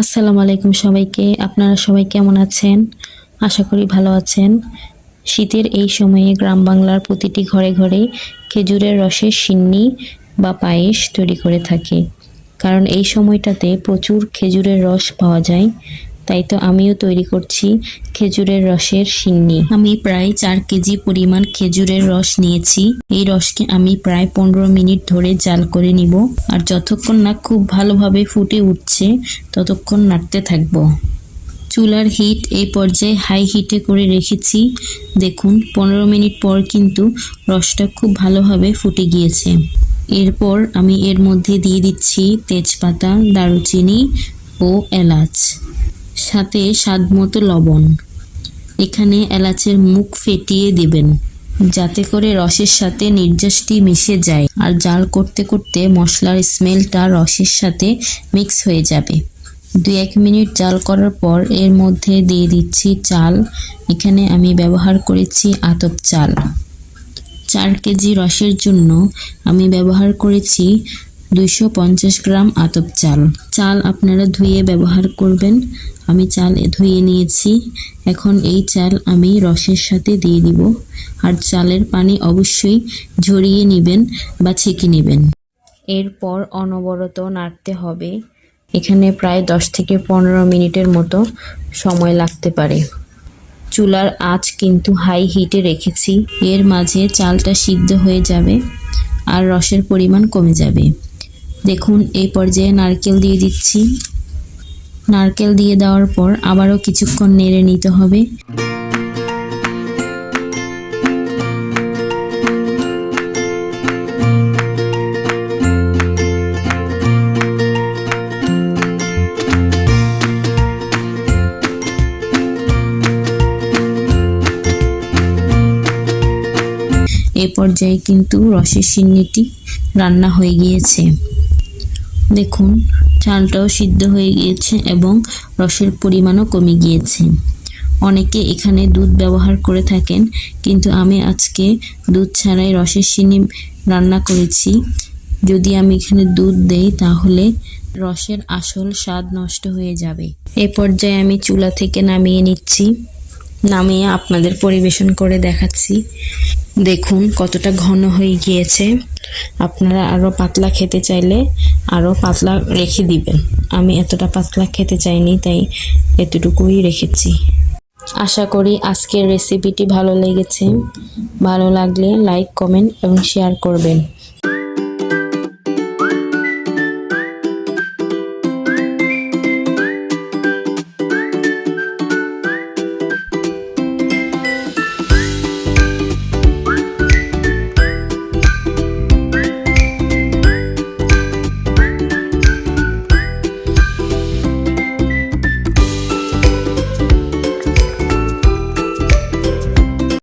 আসসালামু আলাইকুম সবাইকে। আপনারা সবাই কেমন আছেন? আশা করি ভালো আছেন। শীতের এই সময়ে গ্রাম বাংলার প্রতিটি ঘরে ঘরে খেজুরের রসের সিন্নি বা পায়েস তৈরি করে থাকে। কারণ এই সময়টাতে প্রচুর খেজুরের রস পাওয়া যায়। তাই তো আমিও তৈরি করছি খেজুরের রসের সিন্নি আমি প্রায় চার কেজি পরিমাণ খেজুরের রস নিয়েছি। এই রসকে আমি প্রায় পনেরো মিনিট ধরে জাল করে নিব। আর যতক্ষণ না খুব ভালোভাবে ফুটে উঠছে, ততক্ষণ নাড়তে থাকব। চুলার হিট এই পর্যায়ে হাই হিটে করে রেখেছি। দেখুন, পনেরো মিনিট পর কিন্তু রসটা খুব ভালোভাবে ফুটে গিয়েছে। এরপর আমি এর মধ্যে দিয়ে দিচ্ছি তেজপাতা, দারুচিনি ও এলাচ। সাথে স্বাদ মতো লবণ। এখানে এলাচের মুখ ফেটিয়ে দিবেন, যাতে করে রসের সাথে নির্যাসটি মিশে যায়। আর জাল করতে করতে মশলার স্মেলটা রসের সাথে মিক্স হয়ে যাবে। দুই এক মিনিট জাল করার পর এর মধ্যে দিয়ে দিচ্ছি চাল। এখানে আমি ব্যবহার করেছি আতপ চাল। চার কেজি রসের জন্য আমি ব্যবহার করেছি দুইশো পঞ্চাশ গ্রাম আতপ চাল। চাল আপনারা ধুয়ে ব্যবহার করবেন। আমি চাল ধুয়ে নিয়েছি। এখন এই চাল আমি রসের সাথে দিয়ে দিব। আর চালের পানি অবশ্যই ঝরিয়ে নেবেন বা ছেঁকে নেবেন। এরপর অনবরত নাড়তে হবে। এখানে প্রায় দশ থেকে পনেরো মিনিটের মতো সময় লাগতে পারে। চুলার আঁচ কিন্তু হাই হিটে রেখেছি। এর মাঝে চালটা সিদ্ধ হয়ে যাবে আর রসের পরিমাণ কমে যাবে। দেখুন, এই পর্যায়ে নারকেল দিয়ে দিচ্ছি। নারকেল দিয়ে দেওয়ার পর আবারও কিছুক্ষণ নেড়ে নিতে হবে। এ পর্যায়ে কিন্তু রসের সিন্নিটি রান্না হয়ে গিয়েছে। দেখুন, চালটাও সিদ্ধ হয়ে গিয়েছে এবং রসের পরিমাণও কমে গিয়েছে। অনেকে এখানে দুধ ব্যবহার করে থাকেন, কিন্তু আমি আজকে দুধ ছাড়াই রসের সিন্নি রান্না করেছি। যদি আমি এখানে দুধ দেই, তাহলে রসের আসল স্বাদ নষ্ট হয়ে যাবে। এ পর্যায়ে আমি চুলা থেকে নামিয়ে নিচ্ছি। নামিয়ে আপনাদের পরিবেশন করে দেখাচ্ছি। দেখুন কতটা ঘন হয়ে গিয়েছে। আপনারা আরও পাতলা খেতে চাইলে আরও পাতলা রেখে দিবেন। আমি এতটা পাতলা খেতে চাইনি, তাই এতটুকুই রেখেছি। আশা করি আজকের রেসিপিটি ভালো লেগেছে। ভালো লাগলে লাইক কমেন্ট এবং শেয়ার করবেন।